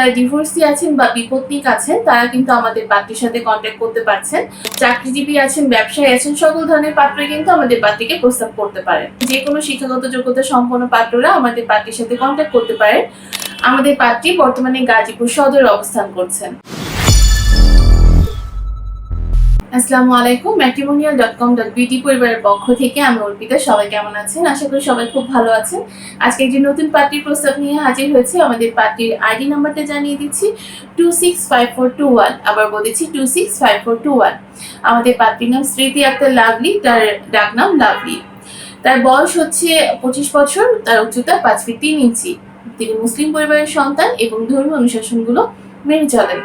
যারা ডিভোর্সি আছেন বা বিপত্নিক আছেন, তারা কিন্তু আমাদের পাত্রীর সাথে কন্ট্যাক্ট করতে পারছেন। চাকরিজীবী আছেন, ব্যবসায়ী আছেন, সকল ধরনের পাত্রই কিন্তু আমাদের পাত্রীকে প্রস্তাব করতে পারে। যে কোনো শিক্ষাগত যোগ্যতা সম্পন্ন পাত্ররা আমাদের পাত্রীর সাথে কন্ট্যাক্ট করতে পারে। আমাদের পাত্রী বর্তমানে গাজীপুর সদরে অবস্থান করছেন। আসসালামু আলাইকুম, matrimonial dot com dot BD পরিবারের পক্ষ থেকে আমি অর্পিতা, সবাই কেমন আছেন? আশা করি সবাই খুব ভালো আছেন। আজকে একটি নতুন পার্টির প্রস্তাব নিয়ে হাজির হয়েছে। আমাদের পার্টির আইডি নাম্বারটা জানিয়ে দিচ্ছি two six five four two one আবার বলেছি two six five four two one আমাদের পার্টির নাম স্মৃতি আক্তার লাভলি, তার ডাক নাম লাভলি। তার বয়স হচ্ছে পঁচিশ বছর, তার উচ্চতা পাঁচ ফিট তিন ইঞ্চি। তিনি মুসলিম পরিবারের সন্তান এবং ধর্মীয় অনুশাসনগুলো মেনে চলেন।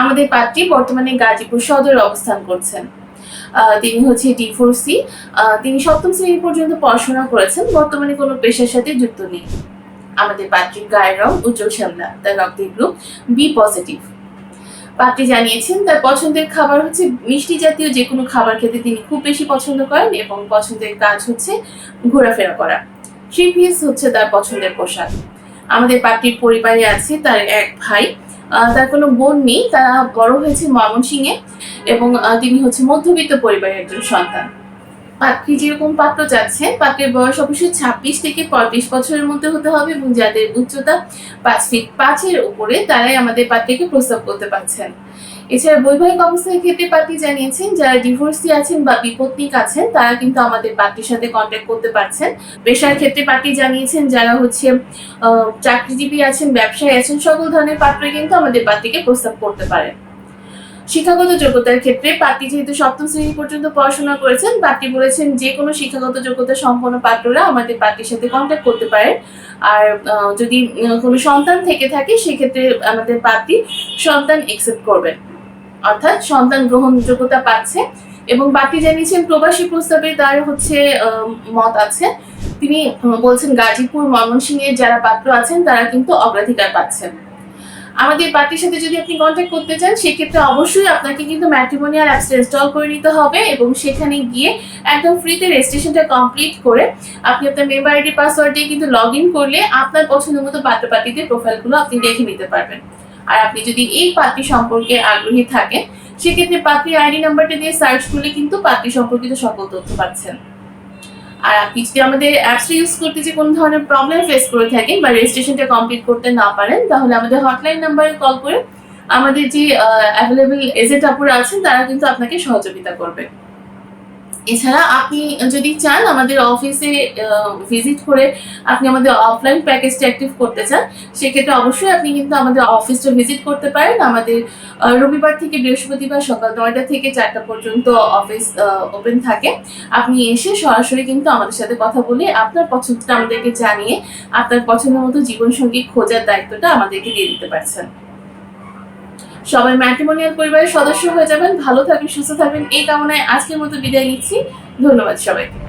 আমাদের পাত্রী বর্তমানে গাজীপুর সদরে অবস্থান করছেন। তিনি হচ্ছে ডি ডিভোর্সি তিনি সপ্তম শ্রেণি পর্যন্ত পড়াশোনা করেছেন, বর্তমানে কোনো পেশার সাথে যুক্ত নেই। আমাদের পাত্রীর গায়ের রং উজ্জ্বল শ্যামলা, তার রক্তের গ্রুপ বি পজিটিভ পাত্রী জানিয়েছেন, তার পছন্দের খাবার হচ্ছে মিষ্টি জাতীয় যে কোনো খাবার খেতে তিনি খুব বেশি পছন্দ করেন এবং পছন্দের কাজ হচ্ছে ঘোরাফেরা করা। থ্রি পিস হচ্ছে তার পছন্দের পোশাক। আমাদের পাত্রীর পরিবারে আছে তার এক ভাই তার কোনো বোন নেই, তারা বড় হয়েছে ময়মনসিংহে এবং তিনি হচ্ছে মধ্যবিত্ত পরিবারের একজন সন্তান। পাত্রী যেরকম পাত্র চাচ্ছে পাত্রের বয়স অবশ্যই ছাব্বিশ থেকে পঁয়ত্রিশ বছরের মধ্যে হতে হবে এবং যাদের উচ্চতা পাঁচ ফিট পাঁচের উপরে, তারাই আমাদের পাত্রীকে প্রস্তাব করতে পারছেন। এছাড়া বৈবাহিক অবস্থার ক্ষেত্রে পাত্রী জানিয়েছেন, যারা ডিভোর্সি আছেন বা বিপত্নিক আছেন, তারা কিন্তু আমাদের পাত্রীর সাথে কন্ট্যাক্ট করতে পারছেন। পেশার ক্ষেত্রে পাত্রী জানিয়েছেন, যারা হচ্ছে চাকরিজীবী আছেন, ব্যবসায়ী আছেন, সকল ধরনের পাত্রই কিন্তু আমাদের পাত্রীকে প্রস্তাব করতে পারেন। শিক্ষাগত যোগ্যতার ক্ষেত্রে পাত্রী যেহেতু সপ্তম শ্রেণি পর্যন্ত পড়াশোনা করেছেন পাত্রী বলেছেন যে কোনো শিক্ষাগত যোগ্যতা সম্পন্ন পাত্ররা আমাদের পাত্রীর সাথে কন্ট্যাক্ট করতে পারে। আর যদি কোনো সন্তান থেকে থাকে, সেক্ষেত্রে আমাদের পাত্রী সন্তান একসেপ্ট করবেন অর্থাৎ সন্তান গ্রহণযোগ্যতা পাচ্ছে এবং পাত্রী জানিয়েছেন, প্রবাসী প্রস্তাবে তার হচ্ছে মত আছে। তিনি বলছেন, গাজীপুর ময়মনসিংহের যারা পাত্র আছেন, তারা কিন্তু অগ্রাধিকার পাচ্ছেন। আমাদের পার্টির সাথে যদি আপনি কন্ট্যাক্ট করতে চান, সেক্ষেত্রে অবশ্যই আপনাকে কিন্তু ম্যাট্রিমোনিয়াল অ্যাপসটা ইনস্টল করে নিতে হবে এবং সেখানে গিয়ে একদম ফ্রিতে রেজিস্ট্রেশনটা কমপ্লিট করে আপনি আপনার মেম্বার আইডি পাসওয়ার্ড দিয়ে কিন্তু লগ ইন করলে আপনার পছন্দ মতো পাত্র পার্টিদের প্রোফাইলগুলো আপনি দেখে নিতে পারবেন। আর আপনি যদি এই পার্টি সম্পর্কে আগ্রহী থাকেন, সেক্ষেত্রে পাত্রী আইডি নাম্বারটা দিয়ে সার্চ করলে কিন্তু পাত্রী সম্পর্কিত সকল তথ্য পাচ্ছেন। আর আপনি যদি আমাদের অ্যাপসটা ইউজ করতে যে কোনো ধরনের প্রবলেম ফেস করে থাকেন বা রেজিস্ট্রেশনটা কমপ্লিট করতে না পারেন, তাহলে আমাদের হটলাইন নাম্বারে কল করে আমাদের যে অ্যাভেলেবেল এজেন্ট আপুরা আছেন, তারা কিন্তু আপনাকে সহযোগিতা করবে। এছাড়া আপনি যদি চান আমাদের অফিসে ভিজিট করে আপনি আমাদের অফলাইন প্যাকেজটা অ্যাক্টিভ করতে চান, সেক্ষেত্রে অবশ্যই আপনি কিন্তু আমাদের অফিসটা ভিজিট করতে পারেন। আমাদের রবিবার থেকে বৃহস্পতিবার সকাল নয়টা থেকে চারটা পর্যন্ত অফিস ওপেন থাকে। আপনি এসে সরাসরি কিন্তু আমাদের সাথে কথা বলে আপনার পছন্দটা আমাদেরকে জানিয়ে আপনার পছন্দের মতো জীবনসঙ্গী খোঁজার দায়িত্বটা আমাদেরকে দিয়ে দিতে পারছেন। সবাই ম্যাট্রিমোনিয়াল পরিবারের সদস্য হয়ে যাবেন, ভালো থাকবেন, সুস্থ থাকবেন, এই কামনায় আজকের মতো বিদায় নিচ্ছি। ধন্যবাদ সবাইকে।